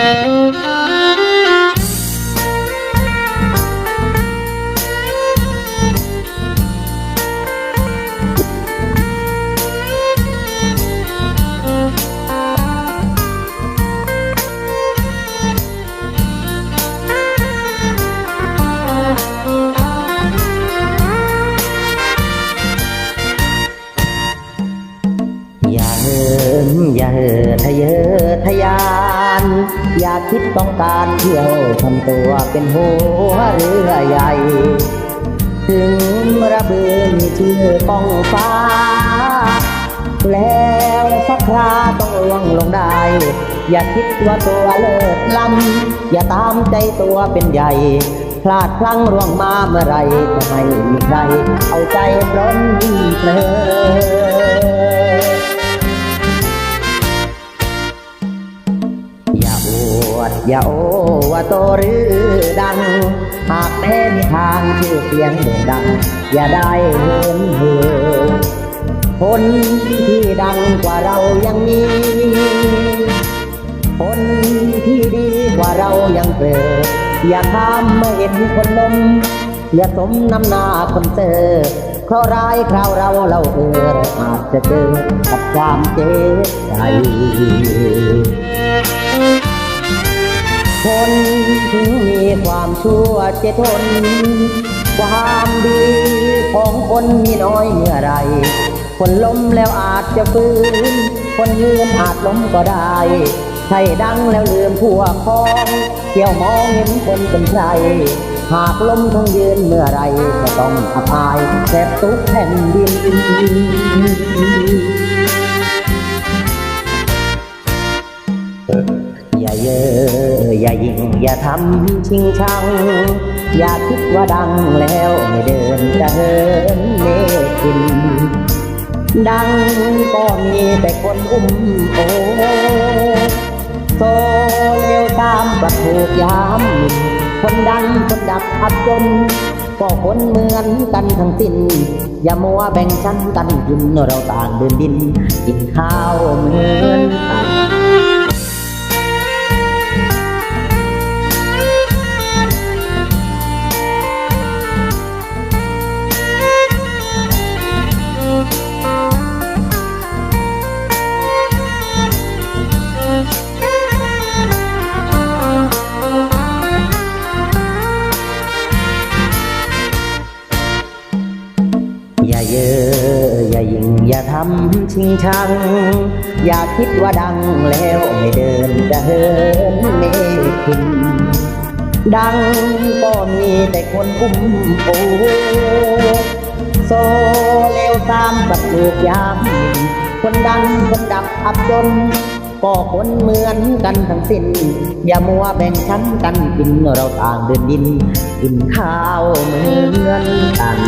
Música อย่าเหิมอย่าเห่อทะเยอทะยาน อย่าคิดต้องการเที่ยวทำตัวเป็นหัวเรือใหญ่ ถึงระเบือมีชื่อป้องฟ้า แล้วสักคราต้องล่วงลงได้ อย่าคิดว่าตัวเลิศล้ำอย่าตามใจตัวเป็นใหญ่พลาดพลั้งร่วงมาเมื่อไรก็ไม่มีใครเอาใจปล้นเพลิ วดอย่าโอว่าโตหรือดัง หากแม้มีทางชื่อเสียงโด่งดัง อย่าได้เหินเหินคนที่ดังกว่าเรายังมีคนที่ดีกว่าเรายังเกิดอย่าข้ามเมื่เห็นคนล้มอย่าสมน้ำหน้าคนเจอเพราะร้ายคราวเราเราเออเราอาจจะเจอกับความเจ็บใจ คนถึงมีความชั่วเจทน ความดีของคนมีน้อยเมื่อไร คนล้มแล้วอาจจะฟื้น คนยืนอาจล้มก็ได้ใช่ดังแล้วลืมพวกพ้องเที่ยวมองเห็นคนเป็นใครหากล้มทั้งยืนเมื่อไรก็ต้องอภัยแทบทุกแผ่นดินอ อย่าเยออย่ายิงอย่าทำชิงชัง อย่าคิดว่าดังแล้วไม่เดินจะเหินเมกิน ดังก็มีแต่คนอุ้มโอโซเลวตามประถูกยามคนดังคนดับอับจนก็คนเหมือนกันทั้งสิ้น อย่ามัวแบ่งชั้นกันกินเราต่างเดินดิน กินข้าวเหมือนกัน อย่าเยอะอย่ายิงอย่าทำชิงชัง อย่าคิดว่าดังแล้วไม่เดินจะเหินเมขินดังก็มีแต่คนอุ้มโอโซเลวตามบัดลูกยามคนดังคนดับอับจน ก็คนเหมือนกันทั้งสิ้น อย่ามัวแบ่งชั้นกันกินเราต่างเดินดิน กินข้าวเหมือนกัน